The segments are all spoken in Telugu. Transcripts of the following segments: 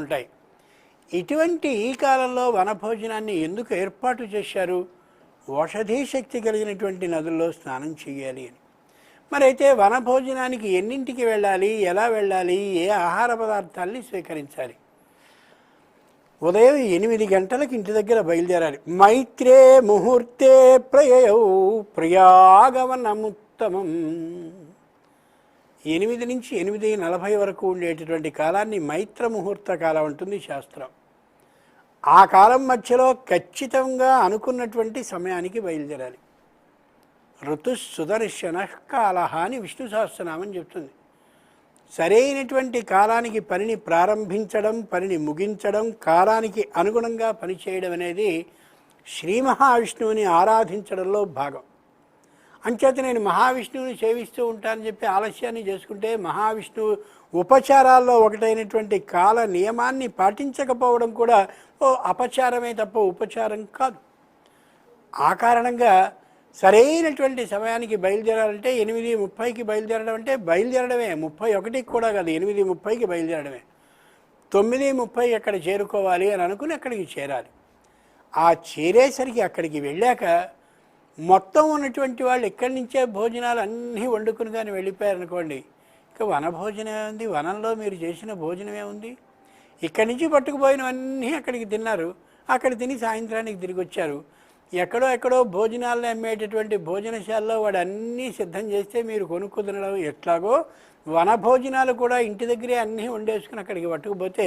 ఉంటాయి. ఇటువంటి ఈ కాలంలో వనభోజనాన్ని ఎందుకు ఏర్పాటు చేశారు? ఔషధీ శక్తి కలిగినటువంటి నదుల్లో స్నానం చేయాలి అని. మరైతే వనభోజనానికి ఎన్నింటికి వెళ్ళాలి? ఎలా వెళ్ళాలి? ఏ ఆహార పదార్థాల్ని స్వీకరించాలి? ఉదయం ఎనిమిది గంటలకు ఇంటి దగ్గర బయలుదేరాలి. మైత్రే ముహూర్తే ప్రయయౌ ప్రియాగమనముత్తమం. ఎనిమిది నుంచి ఎనిమిది నలభై వరకు ఉండేటటువంటి కాలాన్ని మైత్ర ముహూర్త కాలం ఉంటుంది శాస్త్రం. ఆ కాలం మధ్యలో ఖచ్చితంగా అనుకున్నటువంటి సమయానికి బయలుదేరాలి. ఋతు సుదర్శన కాలహ అని విష్ణు సహస్రనామం చెప్తుంది. సరైనటువంటి కాలానికి పనిని ప్రారంభించడం పనిని ముగించడం కాలానికి అనుగుణంగా పనిచేయడం అనేది శ్రీ మహావిష్ణువుని ఆరాధించడంలో భాగం. అంచేత నేను మహావిష్ణువుని సేవిస్తూ ఉంటానని చెప్పి ఆలస్యాన్ని చేసుకుంటే మహావిష్ణువు ఉపచారాల్లో ఒకటైనటువంటి కాల నియమాన్ని పాటించకపోవడం కూడా ఓ అపచారమే తప్ప ఉపచారం కాదు. ఆ కారణంగా సరైనటువంటి సమయానికి బయలుదేరాలంటే ఎనిమిది ముప్పైకి బయలుదేరడం అంటే బయలుదేరడమే ముప్పై ఒకటికి కూడా కాదు ఎనిమిది ముప్పైకి బయలుదేరడమే. తొమ్మిది ముప్పై అక్కడ చేరుకోవాలి అని అనుకుని అక్కడికి చేరాలి. ఆ చేరేసరికి అక్కడికి వెళ్ళాక మొత్తం ఉన్నటువంటి వాళ్ళు ఇక్కడి నుంచే భోజనాలు అన్నీ వండుకుని కానీ వెళ్ళిపోయారనుకోండి. ఇక వన భోజనమే ఉంది వనంలో మీరు చేసిన భోజనమే ఉంది. ఇక్కడి నుంచి పట్టుకుపోయినవన్నీ అక్కడికి తిన్నారు. అక్కడ తిని సాయంత్రానికి తిరిగి వచ్చారు. ఎక్కడో ఎక్కడో భోజనాలను అమ్మేటటువంటి భోజనశాలలో వాడు అన్నీ సిద్ధం చేస్తే మీరు కొనుక్కు తినడం ఎట్లాగో వన భోజనాలు కూడా ఇంటి దగ్గరే అన్నీ వండేసుకుని అక్కడికి పట్టుకుపోతే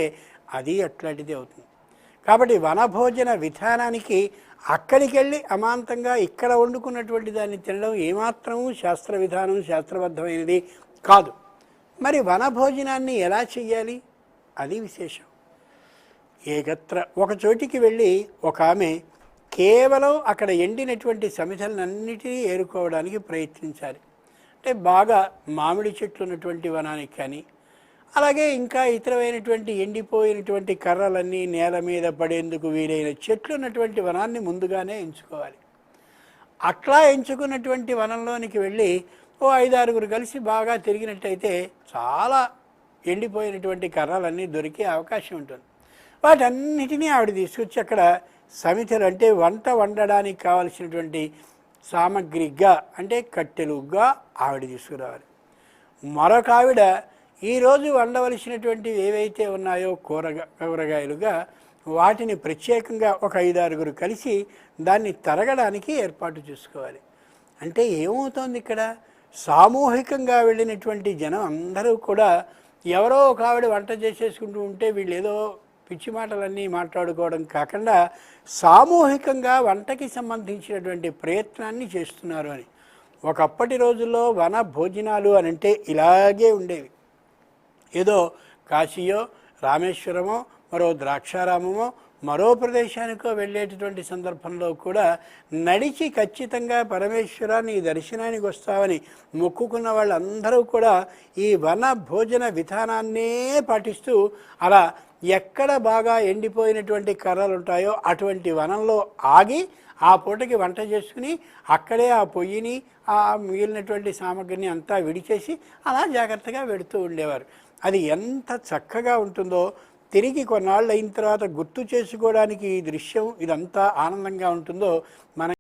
అది అట్లాంటిది అవుతుంది. కాబట్టి వనభోజన విధానానికి అక్కడికి వెళ్ళి అమాంతంగా ఇక్కడ వండుకున్నటువంటి దాన్ని తినడం ఏమాత్రము శాస్త్ర విధానం శాస్త్రబద్ధమైనది కాదు. మరి వనభోజనాన్ని ఎలా చెయ్యాలి? అది విశేషం. ఏకత్ర ఒక చోటికి వెళ్ళి ఒక ఆమె కేవలం అక్కడ ఎండినటువంటి సమిధలన్నిటినీ ఏరుకోవడానికి ప్రయత్నించాలి. అంటే బాగా మామిడి చెట్లు ఉన్నటువంటి వనానికి కానీ అలాగే ఇంకా ఇతరమైనటువంటి ఎండిపోయినటువంటి కర్రలన్నీ నేల మీద పడేందుకు వీలైన చెట్లు ఉన్నటువంటి వనాన్ని ముందుగానే ఎంచుకోవాలి. అట్లా ఎంచుకున్నటువంటి వనంలోనికి వెళ్ళి ఓ ఐదారుగురు కలిసి బాగా తిరిగినట్టయితే చాలా ఎండిపోయినటువంటి కర్రలన్నీ దొరికే అవకాశం ఉంటుంది. వాటన్నిటినీ ఆవిడ తీసుకొచ్చి అక్కడ సమితలు అంటే వంట వండడానికి కావలసినటువంటి సామగ్రిగా అంటే కట్టెలుగా ఆవిడ తీసుకురావాలి. మరొక ఆవిడ ఈరోజు వండవలసినటువంటివి ఏవైతే ఉన్నాయో కూరగా కూరగాయలుగా వాటిని ప్రత్యేకంగా ఒక ఐదారుగురు కలిసి దాన్ని తరగడానికి ఏర్పాటు చేసుకోవాలి. అంటే ఏమవుతోంది ఇక్కడ? సామూహికంగా వెళ్ళినటువంటి జనం అందరూ కూడా ఎవరో ఒక ఆవిడ వంట చేసేసుకుంటూ ఉంటే వీళ్ళు ఏదో పిచ్చి మాటలన్నీ మాట్లాడుకోవడం కాకుండా సామూహికంగా వంటకి సంబంధించినటువంటి ప్రయత్నాన్ని చేస్తున్నారు అని. ఒకప్పటి రోజుల్లో వన భోజనాలు అని అంటే ఇలాగే ఉండేవి. ఏదో కాశీయో రామేశ్వరమో మరో ద్రాక్షారామమో మరో ప్రదేశానికో వెళ్ళేటటువంటి సందర్భంలో కూడా నడిచి ఖచ్చితంగా పరమేశ్వరాన్ని దర్శనానికి వస్తావని మొక్కుకున్న వాళ్ళందరూ కూడా ఈ వన భోజన విధానాన్నే పాటిస్తూ అలా ఎక్కడ బాగా ఎండిపోయినటువంటి కర్రలు ఉంటాయో అటువంటి వనంలో ఆగి ఆ పూటకి వంట చేసుకుని అక్కడే ఆ పొయ్యిని ఆ మిగిలినటువంటి సామగ్రిని అంతా విడిచేసి అలా జాగ్రత్తగా వెడుతూ ఉండేవారు. అది ఎంత చక్కగా ఉంటుందో తిరిగి కొన్నాళ్ళు అయిన తర్వాత గుర్తు చేసుకోవడానికి ఈ దృశ్యం ఇదంతా ఆనందంగా ఉంటుందో మన